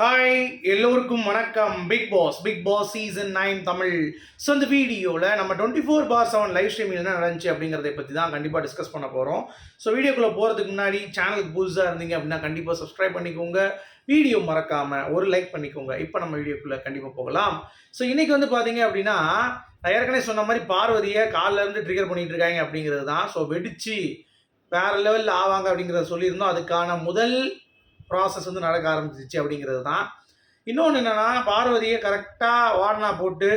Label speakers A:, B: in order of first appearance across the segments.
A: Hi எல்லோருக்கும் வணக்கம். Bigg Boss Bigg Boss season nine Tamil. So இந்த வீடியோவில் நம்ம twenty four bar seven live ஸ்ட்ரீமில் என்ன நடந்துச்சு அப்படிங்கிறத பற்றி தான் கண்டிப்பாக டிஸ்கஸ் பண்ண போகிறோம் ஸோ வீடியோக்குள்ளே போகிறதுக்கு முன்னாடி சேனலுக்கு புதுசாக இருந்தீங்க அப்படின்னா கண்டிப்பாக சப்ஸ்கிரைப் பண்ணிக்கோங்க. வீடியோ மறக்காமல் ஒரு லைக் பண்ணிக்கோங்க. இப்போ நம்ம வீடியோக்குள்ளே கண்டிப்பாக போகலாம். ஸோ இன்றைக்கி வந்து பார்த்தீங்க அப்படின்னா நான் ஏற்கனவே சொன்ன மாதிரி பார்வதியை காலிலேருந்து ட்ரிகர் பண்ணிகிட்டு இருக்காங்க அப்படிங்கிறது தான். ஸோ வெடித்து வேற லெவலில் ஆவாங்க அப்படிங்கிறத சொல்லியிருந்தோம். அதுக்கான முதல் ப்ராசஸ் வந்து நடக்க ஆரம்பிச்சிச்சு அப்படிங்கிறது தான். இன்னொன்று என்னென்னா பார்வதியை கரெக்டாக வார்னா போட்டு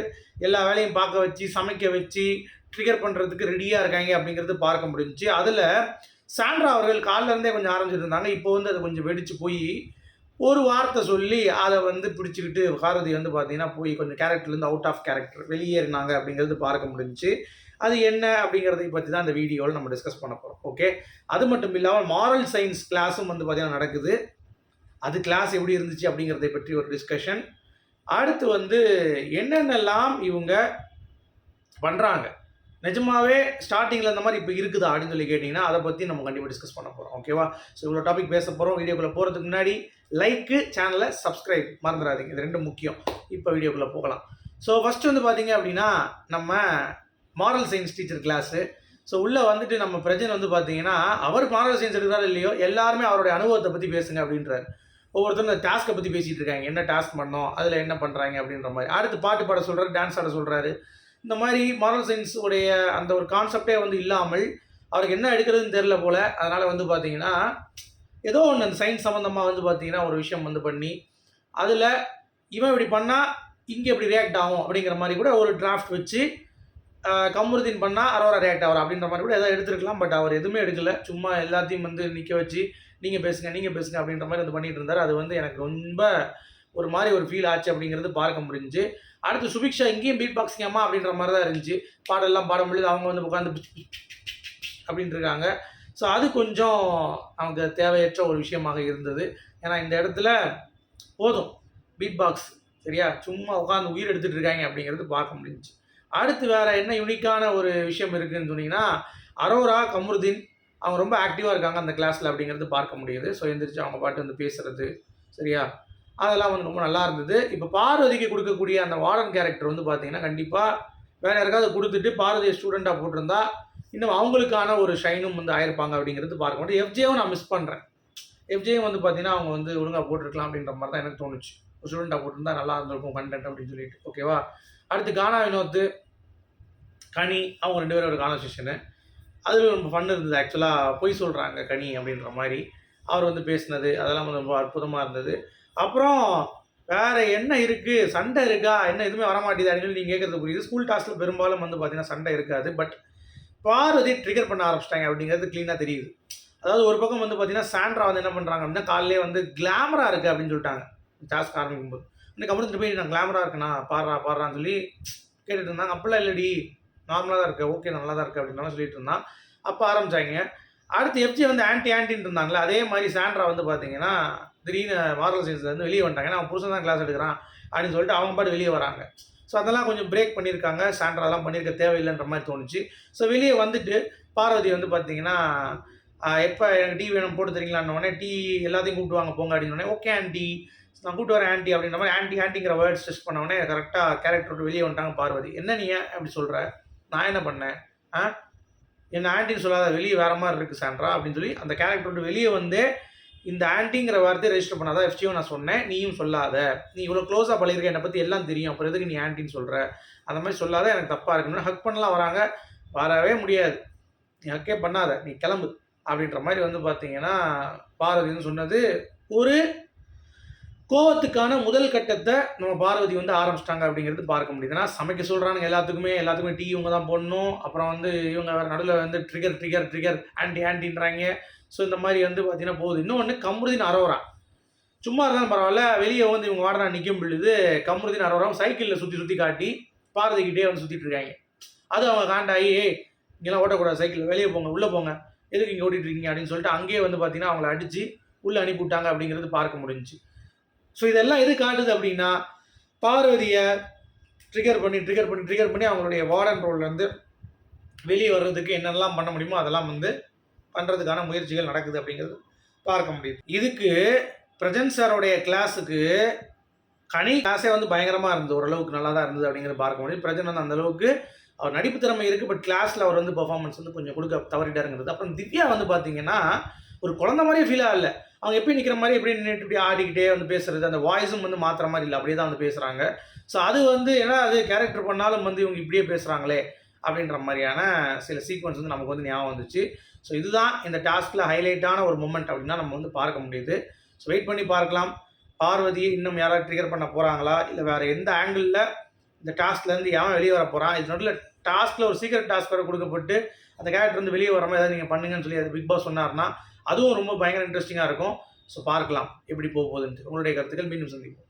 A: எல்லா வேலையும் பார்க்க வச்சு சமைக்க வச்சு ட்ரிகர் பண்ணுறதுக்கு ரெடியாக இருக்காங்க அப்படிங்கிறது பார்க்க முடிஞ்சிச்சு. அதில் சாண்ட்ரா அவர்கள் காலிலருந்தே கொஞ்சம் ஆரம்பிச்சிருந்தாங்க. இப்போ வந்து அது கொஞ்சம் வெடித்து போய் ஒரு வார்த்தை சொல்லி அதை வந்து பிடிச்சிக்கிட்டு பாரதி வந்து பார்த்தீங்கன்னா போய் கொஞ்சம் கேரக்டர்லேருந்து அவுட் ஆஃப் கேரக்டர் வெளியேறினாங்க அப்படிங்கிறது பார்க்க முடிஞ்சுச்சு. அது என்ன அப்படிங்கிறதை பற்றி தான் இந்த வீடியோவில் நம்ம டிஸ்கஸ் பண்ண போகிறோம் ஓகே அது மட்டும் இல்லாமல் மாரல் சயின்ஸ் கிளாஸும் வந்து பார்த்திங்கன்னா நடக்குது. அது கிளாஸ் எப்படி இருந்துச்சு அப்படிங்கிறதை பற்றி ஒரு டிஸ்கஷன் அடுத்து வந்து என்னென்னலாம் இவங்க பண்ணுறாங்க நிஜமாவே ஸ்டார்டிங்கில் இந்த மாதிரி இப்போ இருக்குதா அப்படின்னு சொல்லி கேட்டிங்கன்னா அதை பற்றி நம்ம கண்டிப்பாக டிஸ்கஸ் பண்ண போகிறோம் ஓகேவா ஸோ இவ்வளோ டாபிக் பேச போகிறோம் வீடியோக்குள்ளே போகிறதுக்கு முன்னாடி லைக்கு சேனலை சப்ஸ்கிரைப் மறந்துடாதீங்க. இது ரெண்டும் முக்கியம். இப்போ வீடியோக்குள்ளே போகலாம். ஸோ ஃபஸ்ட்டு வந்து பார்த்தீங்க அப்படின்னா நம்ம moral science teacher class so உள்ளே வந்துட்டு நம்ம பிரஜன் வந்து பார்த்தீங்கன்னா அவர் மாரல் சயின்ஸ் எடுக்கிறாரு இல்லையோ எல்லாருமே அவருடைய அனுபவத்தை பற்றி பேசுங்க அப்படின்றாரு. ஒவ்வொருத்தரும் இந்த டாஸ்க்கை பற்றி பேசிகிட்டு இருக்காங்க. என்ன டாஸ்க் பண்ணோம்? அதில் என்ன பண்ணுறாங்க அப்படின்ற மாதிரி. அடுத்து பாட்டு பாட சொல்கிறாரு டான்ஸ் ஆட சொல்கிறாரு இந்த மாதிரி மாரல் சயின்ஸ் உடைய அந்த ஒரு கான்செப்டே வந்து இல்லாமல் அவருக்கு என்ன எடுக்கிறதுன்னு தெரில போல். அதனால் வந்து பார்த்தீங்கன்னா ஏதோ ஒன்று அந்த சயின்ஸ் சம்மந்தமாக வந்து பார்த்தீங்கன்னா ஒரு விஷயம் வந்து பண்ணி அதில் இவன் இப்படி பண்ணால் இங்கே இப்படி ரியாக்ட் ஆகும் அப்படிங்கிற மாதிரி கூட ஒரு டிராஃப்ட் வச்சு கமுருதீன் கமருதீன் பண்ணால் அரோரா ரியாக்ட் ஆகிறார் அப்படின்ற மாதிரி கூட எதாவது எடுத்துருக்கலாம். பட் அவர் எதுவுமே எடுக்கல. சும்மா எல்லாத்தையும் வந்து நிற்க வச்சு நீங்கள் பேசுங்க நீங்கள் பேசுங்க அப்படின்ற மாதிரி வந்து பண்ணிட்டு இருந்தார். அது வந்து எனக்கு ரொம்ப ஒரு மாதிரி ஒரு ஃபீல் ஆச்சு அப்படிங்கிறது பார்க்க முடிஞ்சு. அடுத்து சுபிக்ஷா இங்கேயும் பீட் பாக்ஸிங் அம்மா அப்படின்ற மாதிரி தான் இருந்துச்சு. பாடெல்லாம் பாட முடியுது அவங்க வந்து உட்காந்து அப்படின்ட்டு இருக்காங்க. ஸோ அது கொஞ்சம் அவங்க தேவையற்ற ஒரு விஷயமாக இருந்தது. ஏன்னா இந்த இடத்துல போதும். பீட் பாக்ஸ் சரியா? சும்மா உட்காந்து உயிர் எடுத்துகிட்டு இருக்காங்க அப்படிங்கிறது பார்க்க முடிஞ்சு. அடுத்து வேறு என்ன யூனிக்கான ஒரு விஷயம் இருக்குன்னு சொன்னீங்கன்னா அரோரா கமருதீன் அவங்க ரொம்ப ஆக்டிவாக இருக்காங்க அந்த கிளாஸில் அப்படிங்கிறது பார்க்க முடியுது. ஸோ எந்திரிச்சு அவங்க பாட்டு வந்து பேசுகிறது சரியா? அதெல்லாம் வந்து ரொம்ப நல்லா இருந்தது. இப்போ பார்வதிக்கு கொடுக்கக்கூடிய அந்த வார்டன் கேரக்டர் வந்து பார்த்தீங்கன்னா கண்டிப்பாக வேற யாருக்காவது கொடுத்துட்டு பார்வதியை ஸ்டூடெண்ட்டாக போட்டிருந்தா இன்னும் அவங்களுக்கான ஒரு ஷைனும் வந்து ஆயிருப்பாங்க அப்படிங்கிறது பார்க்க முடியும் எஃப்ஜேவும் நான் மிஸ் பண்ணுறேன் எஃப்ஜேயும் வந்து பார்த்தீங்கன்னா அவங்க வந்து ஒழுங்காக போட்டிருக்கலாம் அப்படின்ற மாதிரி தான் எனக்கு தோணுச்சு. ஒரு ஸ்டூடெண்ட்டாக போட்டிருந்தா நல்லா இருந்திருக்கும் கண்டென்ட் அப்படின்னு சொல்லிட்டு. ஓகேவா அடுத்து கானா வினோத்து கனி அவங்க ரெண்டு பேரும் ஒரு கான்வர்சேஷனு அதில் ரொம்ப ஃபன் இருந்தது. ஆக்சுவலாக பொய் சொல்கிறாங்க கனி அப்படின்ற மாதிரி. அவர் வந்து பேசினது அதெல்லாம் வந்து ரொம்ப அற்புதமாக இருந்தது. அப்புறம் வேற என்ன இருக்குது சண்டை இருக்கா? என்ன எதுவுமே வரமாட்டேது அப்படின்னு சொல்லி நீங்கள் கேட்குறது புரியுது ஸ்கூல் டாஸ்கில் பெரும்பாலும் வந்து பார்த்தீங்கன்னா சண்டை இருக்காது. பட் பார்வதி ட்ரிகர் பண்ண ஆரம்பிச்சிட்டாங்க அப்படிங்கிறது க்ளீனாக தெரியுது. அதாவது ஒரு பக்கம் வந்து பார்த்தீங்கன்னா சாண்ட்ரா வந்து என்ன பண்ணுறாங்க அப்படின்னா காலையிலே வந்து கிளாமராக இருக்குது அப்படின்னு சொல்லிட்டாங்க. டாஸ்க் ஆரம்பிக்கும் போது இன்னும் கமர்ந்துட்டு போய் நான் கிளாமராக இருக்கேண்ணா பாடுறா பாடுறான்னு சொல்லி கேட்டுட்டு இருந்தாங்க. அப்படிலாம் இல்லடி. நார்மலாக தான் இருக்கு ஓகே நல்லா தான் இருக்கு அப்படின்னு சொல்லிட்டு இருந்தான். அப்போ ஆரம்பிச்சாங்க. அடுத்து எஃப்ஜி வந்து ஆன்டி ஆன்டின்னு இருந்தாங்களே அதே மாதிரி சாண்ட்ரா வந்து பார்த்தீங்கன்னா திடீர்னு மாரல் சயின்ஸ்லேருந்து வெளியே வந்துட்டாங்க. ஏன்னா அவன் புருஷன் தான் கிளாஸ் எடுக்கிறான் அப்படின்னு சொல்லிட்டு அவங்க பாட்டு வெளியே வராங்க. ஸோ அதெல்லாம் கொஞ்சம் பிரேக் பண்ணியிருக்காங்க. சாண்ட்ரா அதெல்லாம் பண்ணியிருக்க தேவையில்லைன்ற மாதிரி தோணுச்சு. ஸோ வெளியே வந்துட்டு பார்வதி வந்து பார்த்தீங்கன்னா எப்போ எனக்கு டீ வேணும் போட்டு தரீங்களான்னு உடனே டீ எல்லாத்தையும் கூப்பிட்டு வாங்க போங்க அப்படின்னு உடனே ஓகே ஆண்டி நான் கூப்பிட்டு வரேன் ஆண்டி அப்படின்ற மாதிரி ஆண்டி ஆண்டிங்கிற வேர்ட்ஸ் டெஸ்ட் பண்ண உடனே கரெக்டாக கேரக்டர் விட்டு வெளியே வந்துட்டாங்க பார்வதி. என்ன நீ அப்படி சொல்கிற நான் என்ன பண்ணேன்? ஆ? என்ன ஆன்ட்டின்னு சொல்லாத வெளியே வேறு மாதிரி இருக்குது சாண்ட்ரா அப்படின்னு சொல்லி அந்த கேரக்டர் விட்டு வெளியே வந்து இந்த ஆன்ட்டிங்கிற வார்த்தையை ரெஜிஸ்டர் பண்ணாதான் எஃப்டியும் நான் சொன்னேன் நீயும் சொல்லாத. நீ இவ்வளோ க்ளோஸாக பழகிருக்க என்னை பற்றி எல்லாம் தெரியும் அப்புறம் எதுக்கு நீ ஆன்ட்டின்னு சொல்கிற அந்த மாதிரி சொல்லாத எனக்கு தப்பாக இருக்கணும்னு ஹக் பண்ணலாம் வராங்க வரவே முடியாது. நீ ஹக்கே பண்ணாத நீ கிளம்பு அப்படின்ற மாதிரி வந்து பார்த்தீங்கன்னா பாரதின்னு சொன்னது ஒரு கோவத்துக்கான முதல் கட்டத்தை நம்ம பார்வதி வந்து ஆரம்பிச்சிட்டாங்க அப்படிங்கிறது பார்க்க முடியுது. ஏன்னா சமைக்க சொல்கிறாங்க எல்லாத்துக்குமே எல்லாத்துக்குமே டீ இவங்க தான் போடணும். அப்புறம் வந்து இவங்க வேறு நடுவில் வந்து ட்ரிகர் ட்ரிகர் ட்ரிகர் ஆன்டி ஆன்டின்றாங்க ஸோ இந்த மாதிரி வந்து பார்த்தீங்கன்னா போகுது. இன்னொன்று கம்ருதீன் அரோரா. சும்மா இருந்தாலும் பரவாயில்ல வெளியே வந்து இவங்க வாடனா நிற்கும் பொழுது கம்ருதீன் அரோராவும் சைக்கிளில் சுற்றி சுற்றி காட்டி பார்வதிக்கிட்டே வந்து சுற்றிட்டு இருக்காங்க. அது அவங்க காண்டாகி இங்கெல்லாம் ஓட்டக்கூடாது சைக்கிள் வெளியே போங்க உள்ளே போங்க. எதுக்கு இங்கே ஓட்டிகிட்டு இருக்கீங்க? அப்படின்னு சொல்லிட்டு அங்கேயே வந்து பார்த்தீங்கன்னா அவங்கள அடித்து உள்ளே அனுப்பிவிட்டாங்க அப்படிங்கிறது பார்க்க முடிஞ்சு ஸோ இதெல்லாம் எது காட்டுது அப்படின்னா பார்வதியை ட்ரிகர் பண்ணி ட்ரிகர் பண்ணி ட்ரிகர் பண்ணி அவங்களுடைய வார்டன் ரோல்லேருந்து வெளியே வர்றதுக்கு என்னெல்லாம் பண்ண முடியுமோ அதெல்லாம் வந்து பண்ணுறதுக்கான முயற்சிகள் நடக்குது அப்படிங்கிறது பார்க்க முடியுது. இதுக்கு பிரஜன் சாரோடைய கிளாஸுக்கு கனி கிளாஸே வந்து பயங்கரமாக இருந்தது. ஓரளவுக்கு நல்லா தான் இருந்தது அப்படிங்கிறத பார்க்க முடியும் பிரஜன் வந்து அந்தளவுக்கு அவர் நடிப்பு திறமை இருக்குது பட் கிளாஸில் அவர் வந்து பெர்ஃபார்மன்ஸ் வந்து கொஞ்சம் கொடுக்க தவறிட்டாருங்கிறது. அப்புறம் திவ்யா வந்து பார்த்தீங்கன்னா ஒரு குழந்த மாதிரியே ஃபீல் ஆகல அவங்க எப்படி நிற்கிற மாதிரி எப்படி நின்றுட்டு இப்படி ஆடிக்கிட்டே வந்து பேசுறது அந்த வாய்ஸும் வந்து மாற்றுற மாதிரி இல்லை. அப்படியே தான் வந்து பேசுகிறாங்க ஸோ அது வந்து ஏன்னா அது கேரக்டர் பண்ணாலும் வந்து இவங்க இப்படியே பேசுகிறாங்களே அப்படின்ற மாதிரியான சில சீக்வன்ஸ் வந்து நமக்கு வந்து ஞாபகம் வந்துச்சு. ஸோ இதுதான் இந்த டாஸ்கில் ஹைலைட்டான ஒரு மூமெண்ட் அப்படின்னா நம்ம வந்து பார்க்க முடியுது. ஸோ வெயிட் பண்ணி பார்க்கலாம். பார்வதியை இன்னும் யாராவது ட்ரிகர் பண்ண போகிறாங்களா இல்லை வேறு எந்த ஆங்கிளில் இந்த டாஸ்க்லேருந்து யாரும் வெளியே வர போகிறான் இது நடுவில் டாஸ்கில் ஒரு சீக்கிரம் டாஸ்க் வர கொடுக்கப்பட்டு அந்த கேரக்டர் வந்து வெளியே வர மாதிரி ஏதாவது நீங்கள் பண்ணுங்கன்னு சொல்லி அது பிக் பாஸ் சொன்னார்னா அதுவும் ரொம்ப பயங்கர இன்ட்ரெஸ்டிங்காக இருக்கும். ஸோ பார்க்கலாம். எப்படி போக போகுதுன்ட்டு. உங்களுடைய கருத்துக்கள் மீண்டும் சந்திப்போம்.